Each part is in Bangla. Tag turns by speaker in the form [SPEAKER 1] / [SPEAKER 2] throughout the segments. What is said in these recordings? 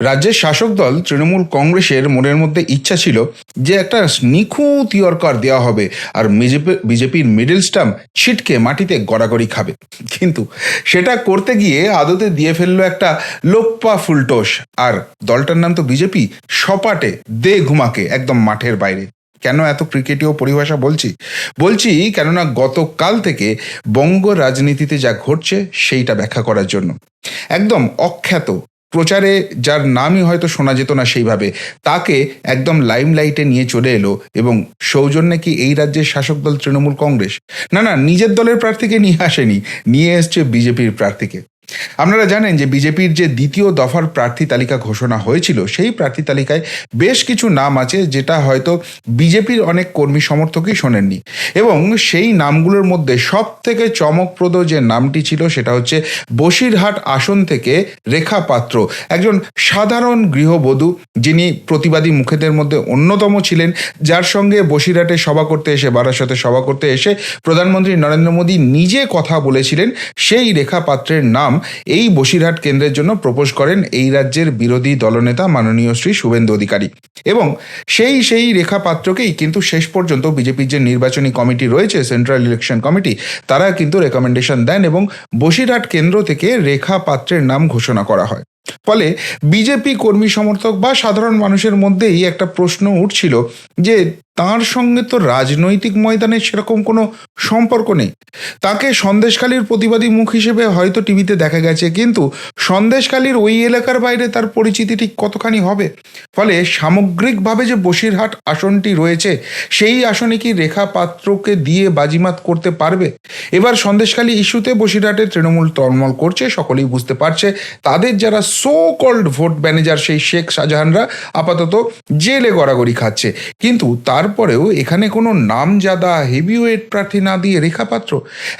[SPEAKER 1] রাজ্যের শাসক দল তৃণমূল কংগ্রেসের মনের মধ্যে ইচ্ছা ছিল যে একটা নিখুঁত ইয়র্কার দেওয়া হবে আর বিজেপি বিজেপির মিডিল স্টাম্প ছিটকে মাটিতে গড়াগড়ি খাবে। কিন্তু সেটা করতে গিয়ে আদতে দিয়ে ফেলল একটা লোপ্পা ফুলটোস আর দলটার নাম তো বিজেপি, সপাটে দে ঘুমাকে একদম মাঠের বাইরে। কেন এত ক্রিকেটীয় পরিভাষা বলছি? বলছি কেননা গতকাল থেকে বঙ্গ রাজনীতিতে যা ঘটছে সেইটা ব্যাখ্যা করার জন্য। একদম অখ্যাত প্রচারে যার নামই হয়তো শোনা যেত না সেইভাবে, তাকে একদম লাইমলাইটে নিয়ে চলে এলো এবং সৌজন্যে কি এই রাজ্যের শাসক দল তৃণমূল কংগ্রেস? না না, নিজের দলের প্রার্থীকে নিয়ে আসেনি, নিয়ে এসছে বিজেপির প্রার্থীকে। আপনারা জানেন যে বিজেপির যে দ্বিতীয় দফার প্রার্থী তালিকা ঘোষণা হয়েছিল, সেই প্রার্থী তালিকায় বেশ কিছু নাম আছে যেটা হয়তো বিজেপির অনেক কর্মী সমর্থকই শোনেননি। এবং সেই নামগুলোর মধ্যে সব থেকে চমকপ্রদ যে নামটি ছিল সেটা হচ্ছে বসিরহাট আসন থেকে রেখা পাত্র। একজন সাধারণ গৃহবধূ যিনি প্রতিবাদী মুখেদের মধ্যে অন্যতম ছিলেন, যার সঙ্গে বসিরহাটে সভা করতে এসে, বারাসতে সভা করতে এসে প্রধানমন্ত্রী নরেন্দ্র মোদী নিজে কথা বলেছিলেন, সেই রেখা পাত্রের নাম এই বসিরহাট কেন্দ্রের জন্য প্রপোজ করেন এই রাজ্যের বিরোধী দলনেতা মাননীয় শ্রী শুভেন্দু অধিকারী। এবং সেই সেই রেখা পাত্রকেই কিন্তু শেষ পর্যন্ত বিজেপির যে নির্বাচনী কমিটি রয়েছে সেন্ট্রাল ইলেকশন কমিটি তারা কিন্তু রেকমেন্ডেশন দেন এবং বসিরহাট কেন্দ্র থেকে রেখা পাত্রের নাম ঘোষণা করা হয়। ফলে বিজেপি কর্মী সমর্থক বা সাধারণ মানুষের মধ্যেই একটা প্রশ্ন উঠছিল যে তার সঙ্গে তো রাজনৈতিক ময়দানে সেরকম কোনো সম্পর্ক নেই। তাকে সন্দেশখালীর প্রতিবাদী মুখ হিসেবে হয়তো টিভিতে দেখা গেছে, কিন্তু সন্দেশখালীর ওই এলাকার বাইরে তার পরিচিতি ঠিক কতখানি হবে? ফলে সামগ্রিকভাবে যে বসিরহাট আসনটি রয়েছে, সেই আসনে কি রেখা পাত্রকে দিয়ে বাজিমাত করতে পারবে? এবার সন্দেশখালী ইস্যুতে বসিরহাটে তৃণমূল তলমল করছে, সকলেই বুঝতে পারছে। তাদের যারা সো কল্ড ভোট ম্যানেজার সেই শেখ শাহজাহানরা আপাতত জেলে গড়াগড়ি খাচ্ছে। কিন্তু তারপরেও এখানে কোনো নামজাদা হেভিওয়েট প্রার্থী না দিয়ে রেখাপাত্র।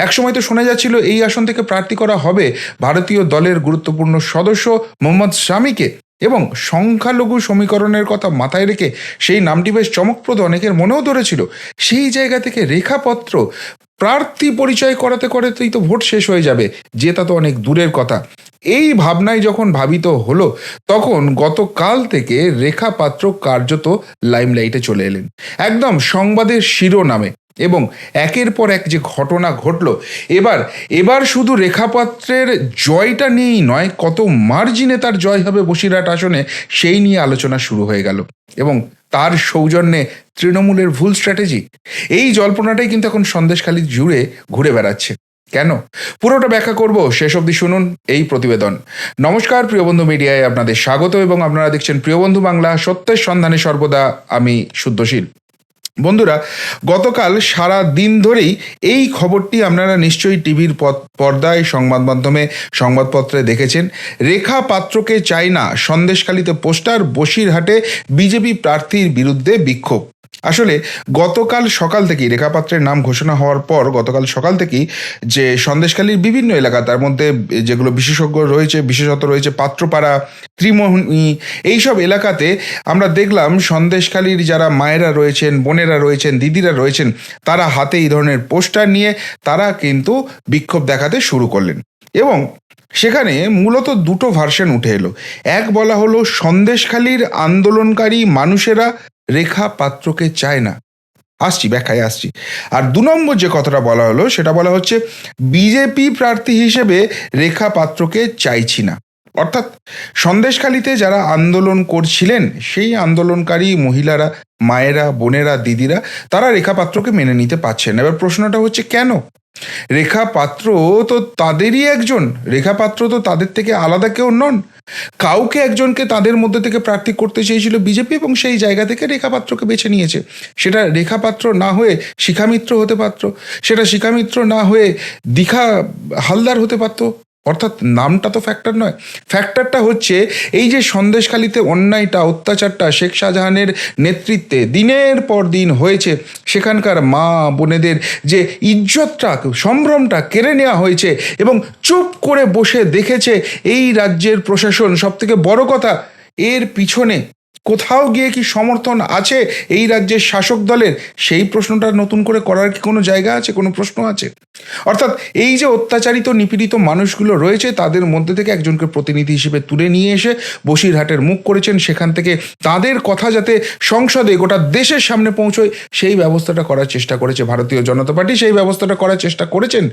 [SPEAKER 1] একসময় তো শোনা যাচ্ছিল এই আসন থেকে প্রার্থী করা হবে ভারতীয় দলের গুরুত্বপূর্ণ সদস্য মোহাম্মদ শামীকে। এবং সংখ্যালঘু সমীকরণের কথা মাথায় রেখে সেই নামটি বেশ চমকপ্রদ, অনেকের মনেও ধরেছিল। সেই জায়গা থেকে রেখাপত্র প্রার্থী পরিচয় করাতে করাতেই তো ভোট শেষ হয়ে যাবে জেতা তো অনেক দূরের কথা। এই ভাবনায় যখন ভাবিত হলো, তখন গতকাল থেকে রেখা পাত্র কার্যত লাইমলাইটে চলে এলেন। একদম সংবাদের শিরোনামে। এবং একের পর এক যে ঘটনা ঘটলো, এবার এবার শুধু রেখাপাত্রের জয়টা নিয়েই নয়, কত মার্জিনে তার জয় হবে বসিরহাট আসনে, সেই নিয়ে আলোচনা শুরু হয়ে গেল। এবং তার সৌজন্যে তৃণমূলের ভুল স্ট্র্যাটেজি এই জল্পনাটাই কিন্তু এখন সন্দেশখালী জুড়ে ঘুরে বেড়াচ্ছে। কেন? পুরোটা ব্যাখ্যা করব, শেষ অবধি শুনুন এই প্রতিবেদন। নমস্কার প্রিয়বন্ধু মিডিয়ায় আপনাদের স্বাগত এবং আপনারা দেখছেন প্রিয়বন্ধু বাংলা, সত্যের সন্ধানে সর্বদা আমি শুদ্ধশীল। বন্ধুরা, গতকাল সারা দিন ধরেই এই খবরটি আপনারা নিশ্চয়ই টিভির পর্দায়, সংবাদ মাধ্যমে, সংবাদপত্রে দেখেছেন। রেখা পাত্রকে চাই না সন্দেশখালিতে পোস্টার, বসিরহাটে বিজেপি প্রার্থীর বিরুদ্ধে বিক্ষোভ। আসলে গতকাল সকাল থেকেই রেখাপাত্রের নাম ঘোষণা হওয়ার পর গতকাল সকাল থেকেই যে সন্দেশখালীর বিভিন্ন এলাকা, তার মধ্যে যেগুলো বিশেষজ্ঞ রয়েছে, বিশেষত রয়েছে পাত্রপাড়া, ত্রিমোহনী, এইসব এলাকাতে আমরা দেখলাম সন্দেশখালীর যারা মায়েরা রয়েছেন, বোনেরা রয়েছেন, দিদিরা রয়েছেন, তারা হাতে এই ধরনের পোস্টার নিয়ে তারা কিন্তু বিক্ষোভ দেখাতে শুরু করলেন। এবং সেখানে মূলত দুটো ভার্সন উঠে এলো। এক বলা হলো, সন্দেশখালীর আন্দোলনকারী মানুষেরা রেখা পাত্রকে চায় না। আসছি, ব্যাখ্যায় আসছি। আর দু নম্বর যে কথাটা বলা হলো, সেটা বলা হচ্ছে, বিজেপি প্রার্থী হিসেবে রেখা পাত্রকে চাইছি না। অর্থাৎ, সন্দেশখালিতে যারা আন্দোলন করছিলেন, সেই আন্দোলনকারী মহিলারা, মায়েরা, বোনেরা, দিদিরা, তারা রেখা পাত্রকে মেনে নিতে পারছেন এবার প্রশ্নটা হচ্ছে, কেন? রেখা পাত্র তো তাদেরই একজন। রেখা পাত্র তো তাদের থেকে আলাদা কেউ নন। কাউকে একজনকে তাদের মধ্যে থেকে প্রার্থী করতে চেয়েছিল বিজেপি এবং সেই জায়গা থেকে রেখা পাত্রকে বেছে নিয়েছে। সেটা রেখাপাত্র না হয়ে শিখামিত্র হতে পারত। সেটা শিখামিত্র না হয়ে দীঘা হালদার হতে পারতো। অর্থাৎ নামটা তো ফ্যাক্টর নয়। ফ্যাক্টরটা হচ্ছে এই যে সন্দেশখালিতে অন্যায়টা, অত্যাচারটা শেখ শাহজাহানের নেতৃত্বে দিনের পর দিন হয়েছে। সেখানকার মা বোনেদের যে ইজ্জতটা, সম্ভ্রমটা কেড়ে নেওয়া হয়েছে এবং চুপ করে বসে দেখেছে এই রাজ্যের প্রশাসন। সবথেকে বড় কথা, এর পিছনে কোথাও গিয়ে কি সমর্থন আছে এই রাজ্যের শাসক দলের? সেই প্রশ্নটা নতুন করে করার কি কোনো জায়গা আছে? কোনো প্রশ্ন আছে? অর্থাৎ এই যে অত্যাচারিত, নিপীড়িত মানুষগুলো রয়েছে, তাদের মধ্যে থেকে একজনকে প্রতিনিধি হিসেবে তুলে নিয়ে এসে বসিরহাটের মুখ করেছেন। সেখান থেকে তাদের কথা যাতে সংসদে গোটা দেশের সামনে পৌঁছয়, সেই ব্যবস্থাটা করার চেষ্টা করেছে ভারতীয় জনতা পার্টি। সেই ব্যবস্থাটা করার চেষ্টা করেছেন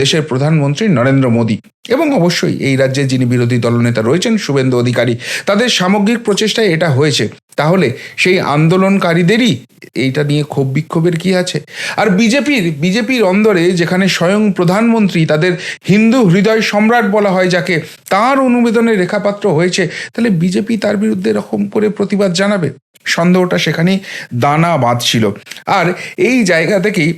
[SPEAKER 1] দেশের প্রধানমন্ত্রী নরেন্দ্র মোদী। এবং অবশ্যই এই রাজ্যে যিনি বিরোধী দলনেতা রয়েছেন, শুভেন্দু অধিকারী, তাদের সামগ্রিক প্রচেষ্টায় এটা হয়েছে। তাহলে সেই আন্দোলনকারীদেরই এইটা নিয়ে ক্ষোভ বিক্ষোভের কি আছে? আর বিজেপির বিজেপির অন্দরে যেখানে স্বয়ং প্রধানমন্ত্রী তাদের হিন্দু হৃদয় সম্রাট বলা হয়, যাকে তার অনুবেদনে রেখাপাত্র হয়েছে, তাহলে বিজেপি তার বিরুদ্ধে এরকম করে প্রতিবাদ জানাবে? সন্দেহটা সেখানেই দানা বাঁধছিল আর এই জায়গা থেকেই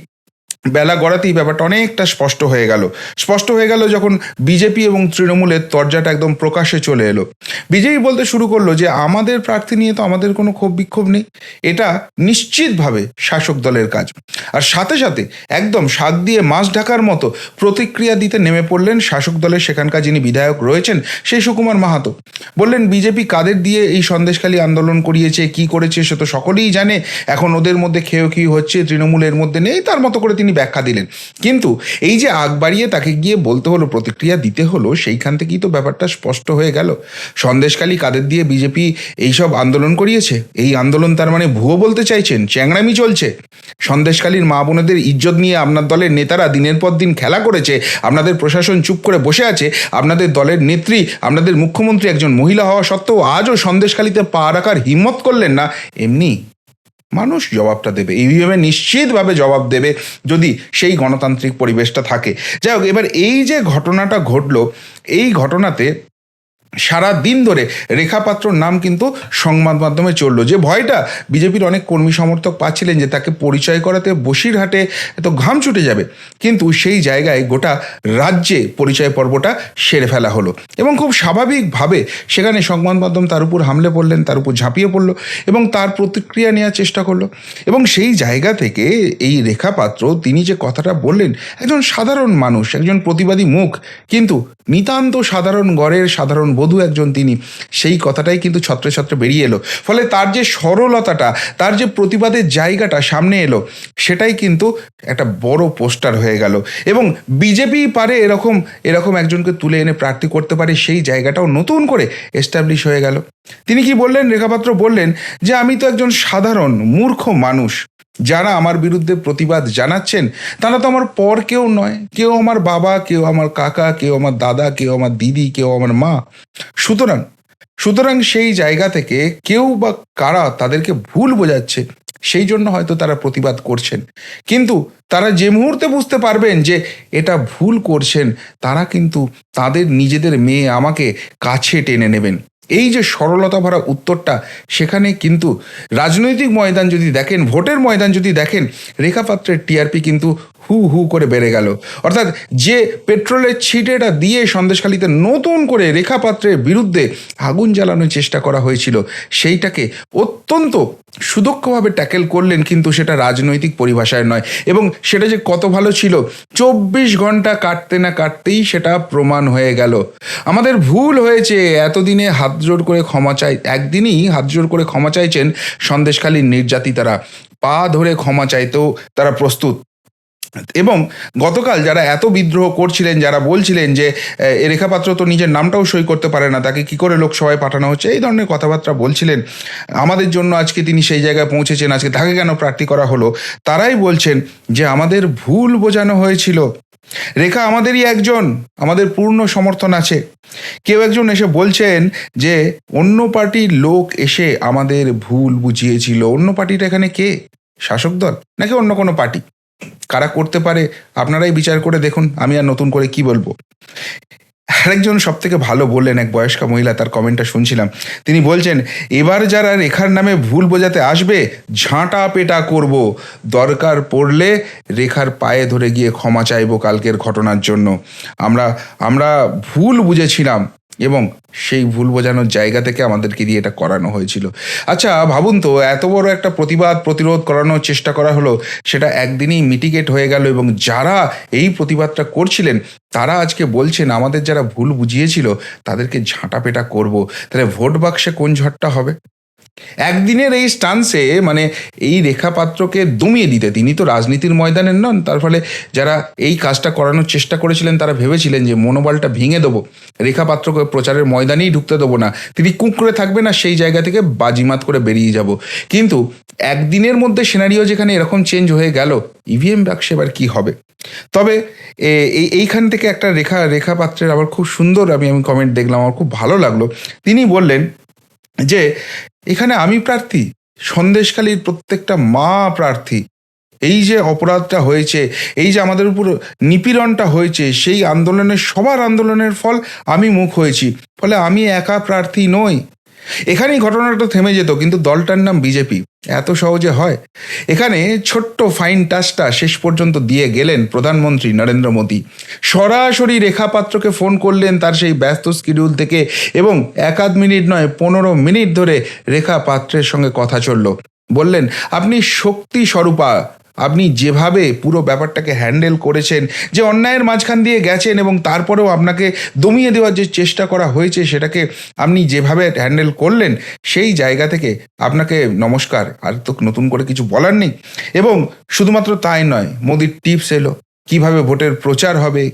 [SPEAKER 1] বেলা গড়াতেই ব্যাপারটা অনেকটা স্পষ্ট হয়ে গেল। স্পষ্ট হয়ে গেল যখন বিজেপি এবং তৃণমূলের তরজাটা একদম প্রকাশ্যে চলে এলো। বিজেপি বলতে শুরু করল যে, আমাদের প্রার্থী নিয়ে তো আমাদের কোনো ক্ষোভ বিক্ষোভ নেই। এটা নিশ্চিতভাবে শাসক দলের কাজ। আর সাথে সাথে একদম শাক দিয়ে মাছ ঢাকার মতো প্রতিক্রিয়া দিতে নেমে পড়লেন শাসক দলের সেখানকার যিনি বিধায়ক রয়েছেন, সেই সুকুমার মাহাতো। বললেন, বিজেপি কাদের দিয়ে এই সন্দেশখালী আন্দোলন করিয়েছে, কি করেছে সে তো সকলেই জানে। এখন ওদের মধ্যে খেয়ে হচ্ছে, তৃণমূলের মধ্যে নেই, তার মতো করে তিনি ব্যাখ্যা দিলেন। কিন্তু এই যে আগ বাড়িয়ে তাকে গিয়ে বলতে হলো, প্রতিক্রিয়া দিতে হলো, সেইখান থেকেই তো ব্যাপারটা স্পষ্ট হয়ে গেল। সন্দেশখালী কাদের দিয়ে বিজেপি এইসব আন্দোলন করিয়েছে? এই আন্দোলন তার মানে ভুয়ো বলতে চাইছেন? চ্যাংড়ামি চলছে? সন্দেশখালীর মা বোনেদের ইজ্জত নিয়ে আপনার দলের নেতারা দিনের পর দিন খেলা করেছে, আপনাদের প্রশাসন চুপ করে বসে আছে, আপনাদের দলের নেত্রী, আপনাদের মুখ্যমন্ত্রী একজন মহিলা হওয়া সত্ত্বেও আজও সন্দেশখালীতে পা রাখার হিম্মত করলেন না। এমনি মানুষ জবাবটা দেবে। ইভিএমে নিশ্চিতভাবে জবাব দেবে যদি সেই গণতান্ত্রিক পরিবেশটা থাকে। যাই হোক, এবার এই যে ঘটনাটা ঘটলো, এই ঘটনাতে সারা দিন ধরে রেখাপাত্রর নাম কিন্তু সংবাদ মাধ্যমে চলল। যে ভয়টা বিজেপির অনেক কর্মী সমর্থক পাচ্ছিলেন যে তাকে পরিচয় করাতে বসিরহাটে তো ঘাম ছুটে যাবে। কিন্তু সেই জায়গায় গোটা রাজ্যে পরিচয় পর্বটা সেরে ফেলা হলো। এবং খুব স্বাভাবিকভাবে সেখানে সংবাদ মাধ্যম তার উপর হামলে পড়লেন, তার উপর ঝাঁপিয়ে পড়ল এবং তার প্রতিক্রিয়া নেওয়ার চেষ্টা করল। এবং সেই জায়গা থেকে এই রেখাপাত্র তিনি যে কথাটা বললেন, একজন সাধারণ মানুষ, একজন প্রতিবাদী মুখ, কিন্তু নিতান্ত সাধারণ গড়ের, সাধারণ বধূ একজন তিনি, সেই কথাটাই কিন্তু ছত্রে ছত্রে বেরিয়ে এলো। ফলে তার যে সরলতাটা, তার যে প্রতিবাদের জায়গাটা সামনে এলো, সেটাই কিন্তু একটা বড় পোস্টার হয়ে গেল। এবং বিজেপি পারে এরকম এরকম একজনকে তুলে এনে প্রার্থী করতে পারে, সেই জায়গাটাও নতুন করে এস্টাবলিশ হয়ে গেল। তিনি কি বললেন? রেখাপাত্র বললেন যে, আমি তো একজন সাধারণ, মূর্খ মানুষ। যারা আমার বিরুদ্ধে প্রতিবাদ জানাচ্ছেন, তারা তো আমার পর কেউ নয়। কেউ আমার বাবা, কেউ আমার কাকা, কেউ আমার দাদা, কেউ আমার দিদি, কেউ আমার মা। সুতরাং সুতরাং সেই জায়গা থেকে কেউ বা কারা তাদেরকে ভুল বোঝাচ্ছে, সেই জন্য হয়তো তারা প্রতিবাদ করছেন। কিন্তু তারা যে মুহূর্তে বুঝতে পারবেন যে এটা ভুল করছেন, তারা কিন্তু তাদের নিজেদের মেয়ে আমাকে কাছে টেনে নেবেন। এই যে সরলতা ভরা উত্তরটা, সেখানে কিন্তু রাজনৈতিক ময়দান যদি দেখেন, ভোটের ময়দান যদি দেখেন, রেখাপাত্রের টিআরপি কিন্তু হু হু করে বেড়ে গেল। অর্থাৎ যে পেট্রোলের ছিটেটা দিয়ে সন্দেশখালিতে নতুন করে রেখাপাত্রের বিরুদ্ধে আগুন জ্বালানোর চেষ্টা করা হয়েছিল, সেইটাকে অত্যন্ত সুদক্ষভাবে ট্যাকেল করলেন কিন্তু সেটা রাজনৈতিক পরিভাষায় নয়। এবং সেটা যে কত ভালো ছিল, চব্বিশ ঘণ্টা কাটতে না কাটতেই সেটা প্রমাণ হয়ে গেল। আমাদের ভুল হয়েছে, এতদিনে হাত জোর করে ক্ষমা চাই, একদিনই হাত জোর করে ক্ষমা চাইছেন সন্দেশখালীর নির্যাতিতারা। পা ধরে ক্ষমা চাইতেও তারা প্রস্তুত। এবং গতকাল যারা এত বিদ্রোহ করছিলেন, যারা বলছিলেন যে, এ রেখাপাত্র তো নিজের নামটাও সই করতে পারে না, তাকে কি করে লোকসভায় পাঠানো হচ্ছে, এই ধরনের কথাবার্তা বলছিলেন। আমাদের জন্য আজকে তিনি সেই জায়গায় পৌঁছেছেন, আজকে তাকে কেন প্রার্থী করা হলো? তারাই বলছেন যে, আমাদের ভুল বোঝানো হয়েছিল। রেখা আমাদেরই একজন, আমাদের পূর্ণ সমর্থন আছে। কেউ একজন এসে বলছেন যে, অন্য পার্টির লোক এসে আমাদের ভুল বুঝিয়েছিল। অন্য পার্টিটা এখানে কে? শাসক দল? নাকি অন্য কোনো পার্টি? কারা করতে পারে, আপনারাই বিচার করে দেখুন, আমি আর নতুন করে কি বলব। আরেকজন সব থেকে ভালো বললেন এক বয়স্কা মহিলা, তার কমেন্টটা শুনছিলাম। তিনি বলছেন, এবার যারা রেখার নামে ভুল বোঝাতে আসবে, ঝাঁটা পেটা করব। দরকার পড়লে রেখার পায়ে ধরে গিয়ে ক্ষমা চাইব কালকের ঘটনার জন্য। আমরা আমরা ভুল বুঝেছিলাম। এবং সেই ভুল বোঝানোর জায়গা থেকে আমাদেরকে দিয়ে এটা করানো হয়েছিল। আচ্ছা ভাবুন তো, এত বড় একটা প্রতিবাদ, প্রতিরোধ করানোর চেষ্টা করা হলো, সেটা একদিনই মিটিগেট হয়ে গেল এবং যারা এই প্রতিবাদটা করছিলেন, তারা আজকে বলছেন, আমাদের যারা ভুল বুঝিয়েছিল, তাদেরকে ঝাঁটা পেটা করব। তাহলে ভোট বাক্সে কোন ঝড়টা হবে? একদিনের এই স্টান্সে মানে এই রেখাপাত্রকে দমিয়ে দিতে, তিনি তো রাজনীতির ময়দানের নন, তার ফলে যারা এই কাজটা করানোর চেষ্টা করেছিলেন, তারা ভেবেছিলেন যে মনোবলটা ভেঙে দেবো, রেখাপাত্রকে প্রচারের ময়দানেই ঢুকতে দেবো না, তিনি কুঁকড়ে থাকবেন আর সেই জায়গা থেকে বাজিমাত করে বেরিয়ে যাব। কিন্তু একদিনের মধ্যে সিনারিও যেখানে এরকম চেঞ্জ হয়ে গেল ইভিএম বাক্সে এবার কি হবে? তবে এইখান থেকে একটা রেখা, রেখাপাত্রের আবার খুব সুন্দর আমি আমি কমেন্ট দেখলাম, আমার খুব ভালো লাগল। তিনি বললেন যে এখানে আমি প্রার্থী সন্দেশকালীর প্রত্যেকটা মা প্রার্থী। এই যে অপরাধটা হয়েছে, এই যে আমাদের উপর নিপীড়নটা হয়েছে, সেই আন্দোলনের, সবার আন্দোলনের ফল আমি মুখ হয়েছি। ফলে আমি একা প্রার্থী নই। এখানেই ঘটনাটা থেমে যেত, কিন্তু দলটার নাম বিজেপি। এত সহজে হয়? এখানে ছোট্ট ফাইন টাচটা শেষ পর্যন্ত দিয়ে গেলেন প্রধানমন্ত্রী নরেন্দ্র মোদী। সরাসরি রেখাপাত্রকে ফোন করলেন তার সেই ব্যস্ত স্কিডিউল থেকে এবং এক আধ মিনিট নয়, পনেরো মিনিট ধরে রেখা পাত্রের সঙ্গে কথা চলল। বললেন, আপনি শক্তি স্বরূপা আপনি যেভাবে পুরো ব্যাপারটাকে হ্যান্ডেল করেছেন, যে অন্যায়ের মাঝখান দিয়ে গেছেন এবং তারপরেও আপনাকে দমিয়ে দেওয়ার যে চেষ্টা করা হয়েছে সেটাকে আপনি যেভাবে হ্যান্ডেল করলেন, সেই জায়গা থেকে আপনাকে নমস্কার, আর তো নতুন করে কিছু বলার নেই। এবং শুধুমাত্র তাই নয়, মোদির টিপস এলো, কীভাবে ভোটের প্রচার হবে,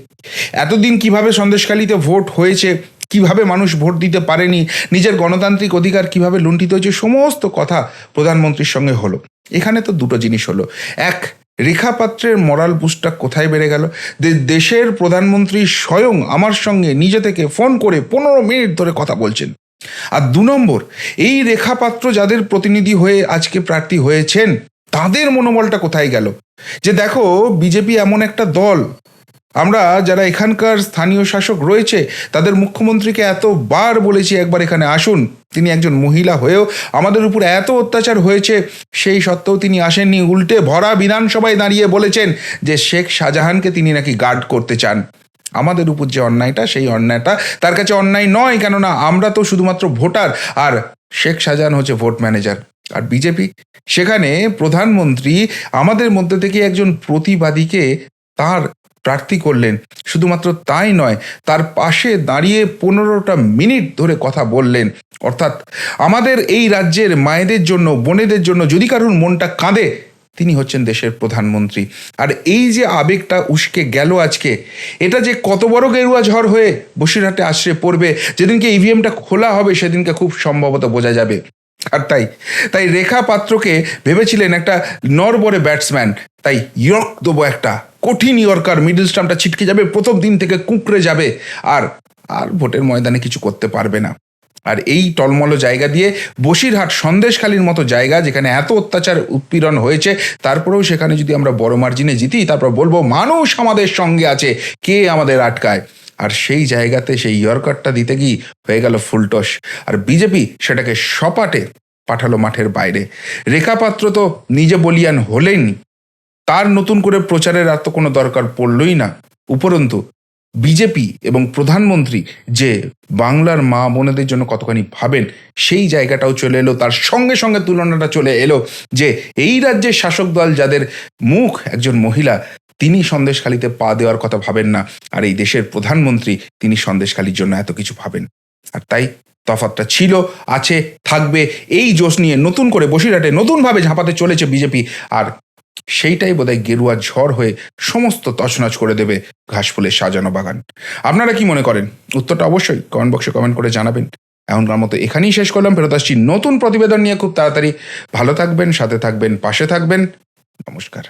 [SPEAKER 1] এতদিন কীভাবে সন্দেশখালিতে ভোট হয়েছে, কীভাবে মানুষ ভোট দিতে পারেনি, নিজের গণতান্ত্রিক অধিকার কীভাবে লুণ্ঠিত হয়েছে, সমস্ত কথা প্রধানমন্ত্রীর সঙ্গে হলো। এখানে তো দুটো জিনিস হলো। এক, রেখা পাত্রের মরাল বুস্টটা কোথায় বেড়ে গেল? দেশের প্রধানমন্ত্রী স্বয়ং আমার সঙ্গে নিজে থেকে ফোন করে পনেরো মিনিট ধরে কথা বলছেন। আর দু নম্বর, এই রেখাপাত্র যাদের প্রতিনিধি হয়ে আজকে প্রার্থী হয়েছেন, তাদের মনোবলটা কোথায় গেল? যে দেখো, বিজেপি এমন একটা দল আমরা যারা এখানকার স্থানীয় শাসক রয়েছে, তাদের মুখ্যমন্ত্রীকে এতবার বলেছি, একবার এখানে আসুন। তিনি একজন মহিলা হয়েও আমাদের উপর এত অত্যাচার হয়েছে, সেই সত্ত্বেও তিনি আসেননি। উল্টে ভরা বিধানসভায় দাঁড়িয়ে বলেছেন যে শেখ শাহজাহানকে তিনি নাকি গার্ড করতে চান। আমাদের উপর যে অন্যায়টা, সেই অন্যায়টা তার কাছে অন্যায় নয়, কেননা আমরা তো শুধুমাত্র ভোটার আর শেখ শাহজাহান হচ্ছে ভোট ম্যানেজার। আর বিজেপি? সেখানে প্রধানমন্ত্রী আমাদের মধ্যে থেকে একজন প্রতিবাদীকে তার প্রার্থী করলেন। শুধুমাত্র তাই নয়, তার পাশে দাঁড়িয়ে পনেরোটা মিনিট ধরে কথা বললেন। অর্থাৎ আমাদের এই রাজ্যের মায়েদের জন্য, বোনেদের জন্য যদি কারুর মনটা কাঁদে, তিনি হচ্ছেন দেশের প্রধানমন্ত্রী। আর এই যে আবেগটা উস্কে গেল আজকে, এটা যে কত বড় গেরুয়া ঝড় হয়ে বসিরহাটে আশ্রে পড়বে, যেদিনকে ইভিএমটা খোলা হবে, সেদিনকে খুব সম্ভবত বোঝা যাবে। আর তাই তাই রেখা পাত্রকে ভেবেছিলেন একটা নরবরে ব্যাটসম্যান। তাই ইয়র্ক দেবো একটা। কঠিন ইয়র্কার মিডল স্টাম্পটা ছিটকে যাবে, প্রথম দিন থেকে কুঁকড়ে যাবে। আর আর ভোটের ময়দানে কিছু করতে পারবে না। আর এই টলমলো জায়গা দিয়ে বসিরহাট সন্দেশখালির মতো জায়গা, যেখানে এত অত্যাচার, উৎপীড়ন হয়েছে, তারপরেও সেখানে যদি আমরা বড় মার্জিনে জিতি, তারপর বলব, মানুষ আমাদের সঙ্গে আছে। কে আমাদের আটকায়? আর সেই জায়গাতে সেই ইয়র্কারটা দিতে গিয়ে হয়ে গেল ফুলটস। আর বিজেপি সেটাকে সপাটে পাঠালো মাঠের বাইরে। রেখাপাত্র তো নিজে বলিয়ান হলেনই। তার নতুন করে প্রচারের আর তো কোনো দরকার পড়লই না। উপরন্তু, বিজেপি এবং প্রধানমন্ত্রী যে বাংলার মা বোনেদের জন্য কতখানি ভাবেন, সেই জায়গাটাও চলে এলো। তার সঙ্গে সঙ্গে তুলনাটা চলে এলো যে এই রাজ্যের শাসক দল যাদের মুখ একজন মহিলা তিনি সন্দেশখালিতে পা দেওয়ার কথা ভাবেন না। আর এই দেশের প্রধানমন্ত্রী তিনি সন্দেশখালির জন্য এত কিছু ভাবেন। আর তাই তফাতটা ছিল, আছে, থাকবে, এই জোশ নিয়ে নতুন করে বসিরহাটে নতুনভাবে ঝাঁপাতে চলেছে বিজেপি। আর সেইটাই বোধহয় গেরুয়া ঝড় হয়ে সমস্ত তছনছ করে দেবে ঘাসফুলের সাজানো বাগান। আপনারা কি মনে করেন? উত্তরটা অবশ্যই কমেন্ট বক্সে কমেন্ট করে জানাবেন। এখনকার মতো এখানেই শেষ করলাম। ফেরত আসছি নতুন প্রতিবেদন নিয়ে খুব তাড়াতাড়ি। ভালো থাকবেন, সাথে থাকবেন, পাশে থাকবেন। নমস্কার।